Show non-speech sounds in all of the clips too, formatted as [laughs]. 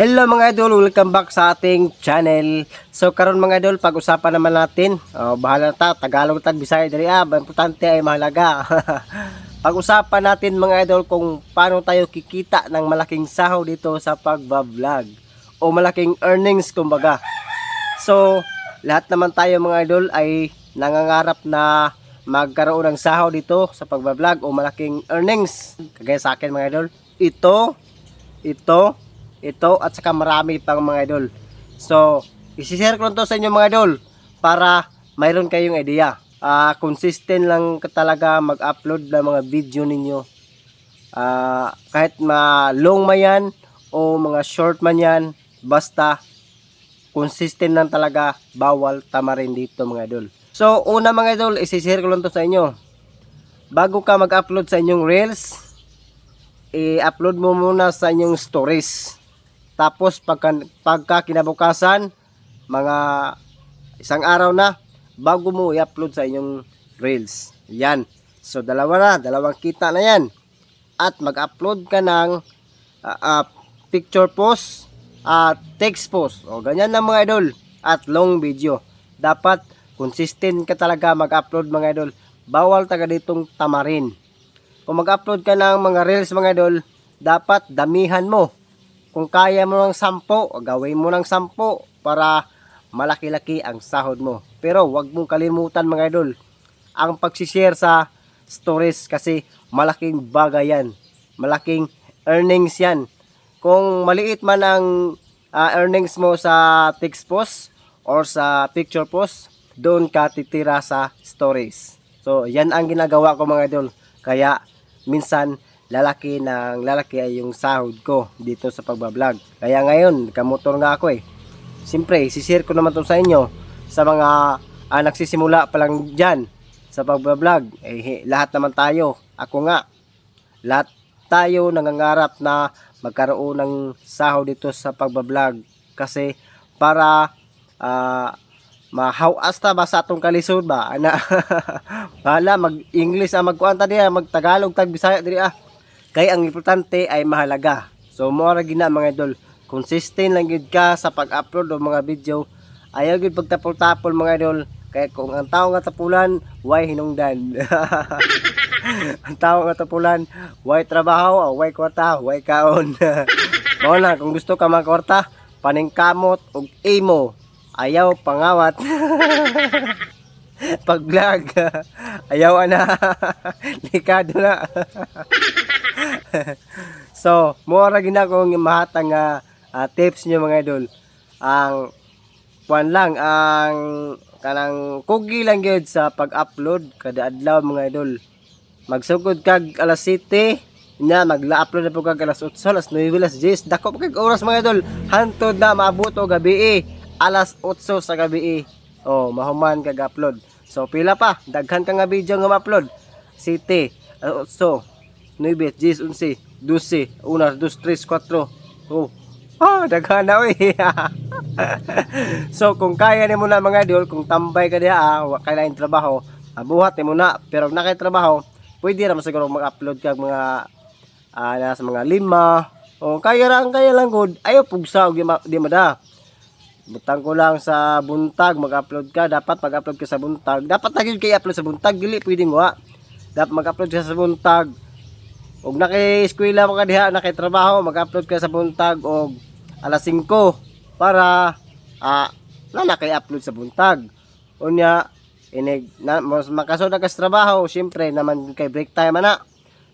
Hello mga idol, welcome back sa ating channel. So karon mga idol, pag-usapan naman natin. Oh, bahala na ta, Tagalog tag Bisaya diri ah, importante ay mahalaga. [laughs] pag-usapan natin mga idol kung paano tayo kikita ng malaking sahod dito sa pagba-vlog o malaking earnings kumbaga. So, lahat naman tayo mga idol ay nangangarap na magkaroon ng sahod dito sa pagba-vlog o malaking earnings. Kagaya sa akin mga idol, ito, ito, ito at saka marami pang mga idol. So, isi-share ko to sa inyo mga idol para mayroon kayong idea. Ah, consistent lang talaga mag-upload ng mga video ninyo. Ah, kahit ma long man yan o mga short man yan, basta consistent lang talaga, bawal tama rin dito mga idol. So, una mga idol, isi-share ko lang to sa inyo. Bago ka mag-upload sa inyong reels, i-upload mo muna sa inyong stories. Tapos pagka, pagka kinabukasan, mga isang araw na, bago mo i-upload sa inyong reels. Yan. So dalawa na, dalawang kita na yan. At mag-upload ka ng ah, ah, picture post at text post. O ganyan na mga idol. At long video. Dapat consistent ka talaga mag-upload mga idol. Bawal taga ditong tamarin. Kung mag-upload ka ng mga reels mga idol, dapat damihan mo. Kung kaya mo ng sampo, gawin mo ng sampo para malaki-laki ang sahod mo. Pero wag mong kalimutan mga idol, ang pagsishare sa stories kasi malaking bagay yan. Malaking earnings yan. Kung maliit man ang ah, earnings mo sa text post or sa picture post, doon ka titira sa stories. So, yan ang ginagawa ko mga idol. Kaya, minsan, lalaki ng lalaki ay yung sahod ko dito sa pagbablog. Kaya ngayon, kamotor nga ako eh. Siyempre, sishare ko naman to sa inyo sa mga ah, nagsisimula pa lang dyan sa pagbablog. Eh, lahat naman tayo. Ako nga. Lahat tayo nangangarap na magkaroon ng sahod dito sa pagbablog. Kasi para ah, mahawas ta ba sa atong kalisod ba? Ana. [laughs] Bahala mag-English ang magkuan ta diha, mag-Tagalog tag Bisaya diri ah. Kay ang importante ay mahalaga. So mo gina mga idol, consistent lang gid ka sa pag-upload ng mga video. Ayaw gid pagtapol-tapol mga idol. Kaya kung ang tao nga tapulan, why hinungdan? [laughs] ang tao nga tapulan, why trabaho, why kwarta, why kaon. [laughs] Mao na kung gusto ka magkwarta, paningkamot ug imo. Ayaw pangawat. [laughs] Pag vlog, ayaw na. Likado na. [laughs] so, mura gina kong mahatang nga ah, tips nyo mga idol. Ang puan lang, ang kanang kugi lang gyud sa pag-upload kada adlaw mga idol. Magsugod kag alas 7 nya magla-upload na po kag alas 8 alas 9 alas 10 dako kag oras mga idol hantod na maabot og gabi eh. alas 8 sa gabi eh. oh mahuman kag upload so pila pa daghan ka nga video nga ma-upload 7 alas 8 9 10 11 12 1 2 3 4 oh Ah, daghan na oy. [laughs] so kung kaya nimo na mga idol, kung tambay ka diha, ah, wa kailangan trabaho, ah, buhat nimo na. Pero kung nakay trabaho, pwede ra siguro mag-upload kag mga ah, nasa mga lima. O kaya lang, kaya lang good. Ayo pugsa og di, ma- di mada. Butang ko lang sa buntag mag-upload ka. Dapat mag-upload ka sa buntag. Dapat na gyud kay upload sa buntag, dili pwedeng wa. Dapat mag-upload ka sa buntag. Og naki-eskwela mo ka diha, naki-trabaho, mag-upload ka sa buntag og alas 5 para ah na kay-upload sa buntag. Unya inig na mas makasod ka sa trabaho, syempre naman kay break time ana.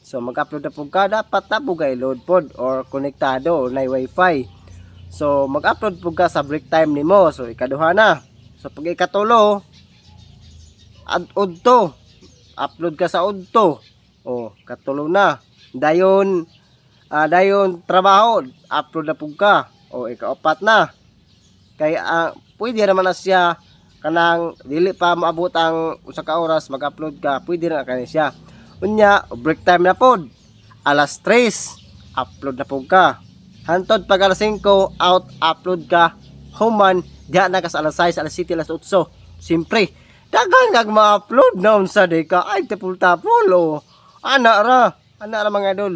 So mag-upload na pug ka dapat na pug kay load pod or konektado na wifi. So mag-upload pug ka sa break time nimo. So ikaduha na. So pag ikatulo ad udto upload ka sa udto. Oh, katulo na. Dayon ah dayon trabaho, upload na pug ka. O ikaapat na. Kay ah, pwede naman na siya kanang dili pa maabot ang usa ka oras mag-upload ka, pwede na kani siya. Unya, break time na pod. Alas 3, upload na pug ka. Hantod pag alas 5, out upload ka. Human, diha na ka sa alas 6, alas 7, alas 8. Siyempre, dagan kag ma-upload na unsa di ka. Ay, tapul-tapul o. Ana ra, ana ra mga idol.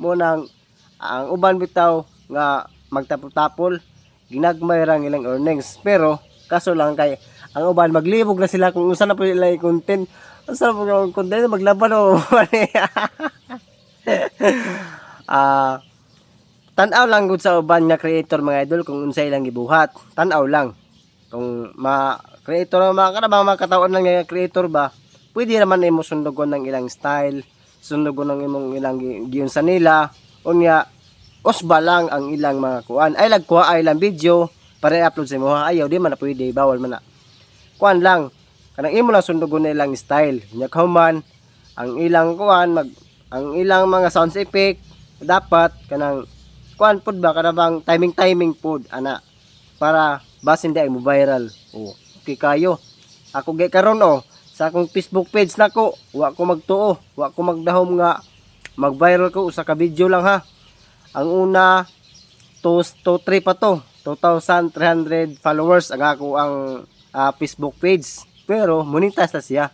Mo nang ang uban bitaw nga magtapol-tapol ginagmay ra ang ilang earnings. Pero kaso lang kay ang uban maglibog na sila kung unsa na po nila yung content unsa na po yung content maglaban o [laughs] ah tan-aw lang gud sa uban nga creator mga idol kung unsa ilang gibuhat. Tan-aw lang. Kung ma creator mga kada mga makataon lang nga creator ba pwede naman imo sundugon ng ilang style sundugon ng imong ilang gi- giyon sa nila. Unya usba lang ang ilang mga kuan? Ay lagkuha ay ilang video para i-upload sa imo ayaw di man na pwede bawal man na. Kuan lang kanang imo lang sundugon na ilang style. Nya kauman ang ilang kuan mag ang ilang mga sound effect dapat kanang kuan pod ba? Kada bang timing timing pod ana. Para bas hindi ay mo viral. Oh okay kayo. Ako gay karon oh sa akong Facebook page nako wa ko magtuo wa ko magdahom nga. Mag-viral ko usa ka video lang ha? Ang una to to 3 pa to. 2,300 followers ang ako ang ah, Facebook page. Pero monetize na siya.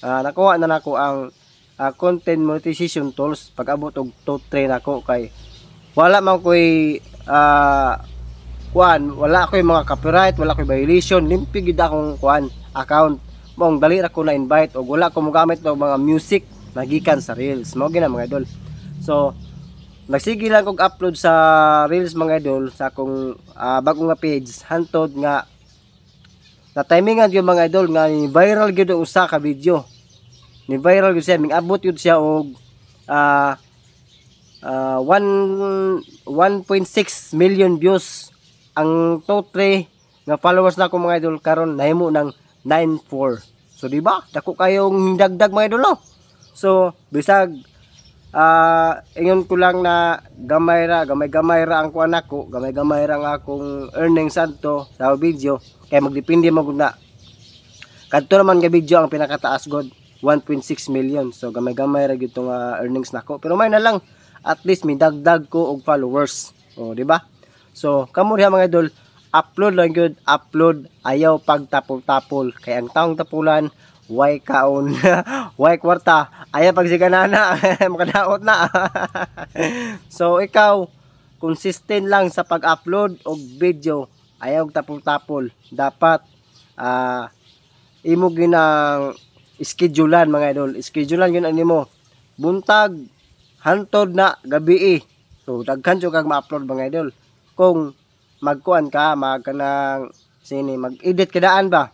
Ah, nakuha na nako ang ah, content monetization tools. Pag abot og to 3 nako kay wala man ko'y ah kuan. Wala ko'y mga copyright wala ko'y violation. Limpi gid akong kuan account mong dali ra ko na invite og wala ko mogamit og mga music na gikan sa reels. Mao gina mga idol. So nagsige lang kog upload sa reels mga idol sa akong ah, bago nga page. Hantod nga na timingan yung mga idol nga ni viral gyud ang usa ka video. Ni viral gyud siya ming abot gyud siya og ah, one- 1.6 million views. Ang 3 nga followers na ako mga idol karon nahimo ng 9.4 so di ba? Dako kayong dagdag mga idol so bisag ah ingon ko lang na gamay ra gamay gamay ra ang kuan ako gamay gamay ra ang akong earnings santo sa video. Kay magdepende gud na. Kadto naman nga video ang pinakataas god 1.6 million. So gamay gamay ra gyud tong ah, earnings nako. Pero may na lang at least may dagdag ko og followers. O di ba? So kamo mga idol upload lang gyud upload. Ayaw pagtapol-tapol. Kay ang taong tapulan why kaon? [laughs] Why kwarta? Ayaw pag siganana [laughs] makadaot na. [laughs] So ikaw consistent lang sa pag-upload og video. Ayaw tapol-tapol dapat ah imo ginang schedulean mga idol. Schedulean yun ani mo buntag hantod na gabi. Eh. so daghan kag ma-upload mga idol. Kung magkuan ka mag kanang sini mag-edit kadaan ba?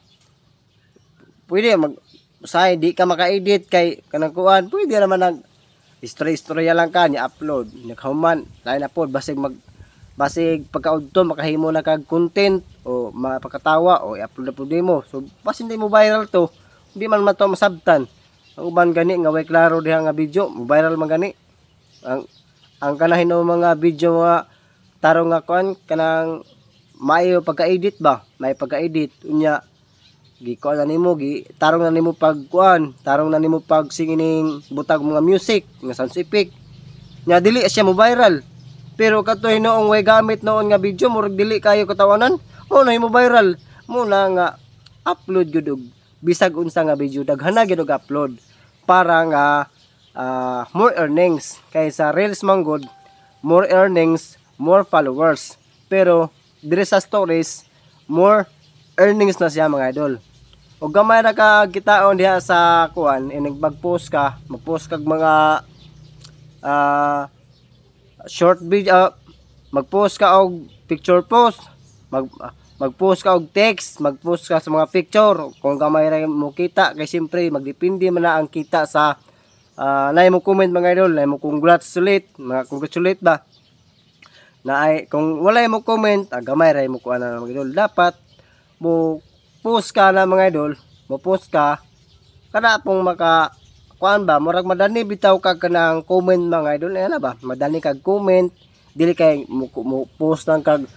Pwede mag say di ka maka-edit kay kanang kuan pwede naman nag istorya-istorya lang ka ni upload naghuman lain na pod basig mag basig pagkaudto makahimo na kag content o mapakatawa o i-upload na pod mo so bas hindi mo viral to hindi man man to masabtan. Ang uban gani nga way klaro diha nga video viral man gani. Ang ang kanahin mga video nga tarong nga kuan kanang maayo pagka-edit ba? May pagka-edit unya gi kuan na nimo gi tarong na nimo pag kuan tarong na nimo pag singining butag mga music nga sound effect. Nya dili siya mo viral. Pero kato hinoong way gamit noon nga video murag dili kayo katawanan mo na mo viral. Mo na nga upload gyud og bisag unsa nga video daghana gyud og upload para nga ah, more earnings. Kaysa reels man good more earnings more followers. Pero dire sa stories more earnings na siya mga idol. O gamay na ka kitaon diha sa kuan eh, nagpag-post ka mag-post kag mga ah, short video ah, mag-post ka og picture post mag ah, mag-post ka og text mag-post ka sa mga picture. Kung gamay ra mo kita kay siyempre magdepende man na ang kita sa uh, na mo comment mga idol. Na mo congratulate mga congratulate ba na ay kung wala mo comment ah, gamay ra mo kuan na mga idol. Dapat mo post ka na mga idol. Mo post ka. Kada pong maka kuan ba? Murag madani bitaw ka kanang comment mga idol. Eh na ba? Madani kag comment. Dili kay mo, mo post lang kag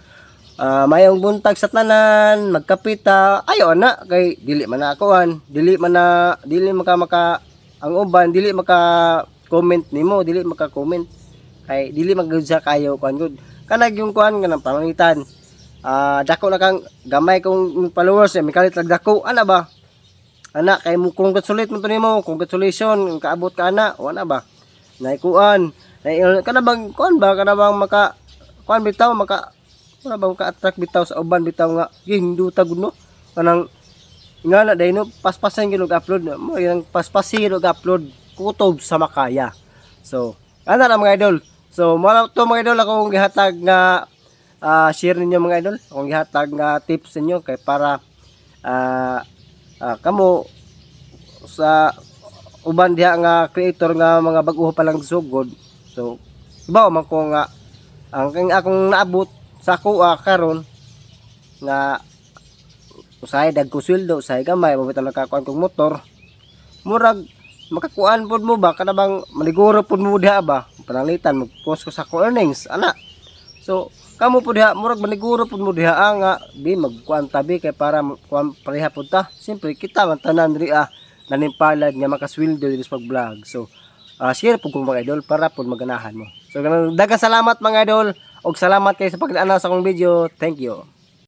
ah, mayong buntag sa tanan magkapita. Ayo na kay dili man akuan dili man na dili maka maka ang uban dili maka comment nimo dili maka comment. Kay dili magud sa kayo kuan gud kanag yung kuan kanang pamangitan ah dako na kang gamay kong followers eh mikalit lag dako. Ana ba? Ana kay mo congratulate mo to nimo. Congratulations kaabot ka ana. O ana ba? Naikuan. Na kana bang kuan ba? Kana bang maka kuan bitaw maka wala bang ka-attract bitaw sa uban bitaw nga hinduta gud no? Kanang nga na dahil no paspasan gyud og upload. Mo yung paspasin og upload. Kutob sa makaya. So ana na mga idol so mo to mga idol akong gihatag nga ah, share ninyo mga idol. Akong gihatag nga tips ninyo kay para ah ah, kamo sa uban diha nga creator nga mga bag-o pa lang sugod. So ibaw man ko nga ang ang akong naabot sa kuha karon nga usahay dagko sweldo usahay gamay mabitaw nakakuan kong motor. Murag makakuan pod mo ba? Kada bang maliguro pod mo diha ba pananglitan mag-post ko sa ko earnings ana so kamo po diha murag maliguro pod mo diha ah, nga di magkuan tabi kay para kuan pareha pod ta. Siyempre kita man tanan diri ah nanimpalad nga makasweldo diri sa pag-vlog. So ah, share po kung mga idol para po maganahan mo. So daghang salamat mga idol og salamat kayo sa pag-anaw sa akong video. Thank you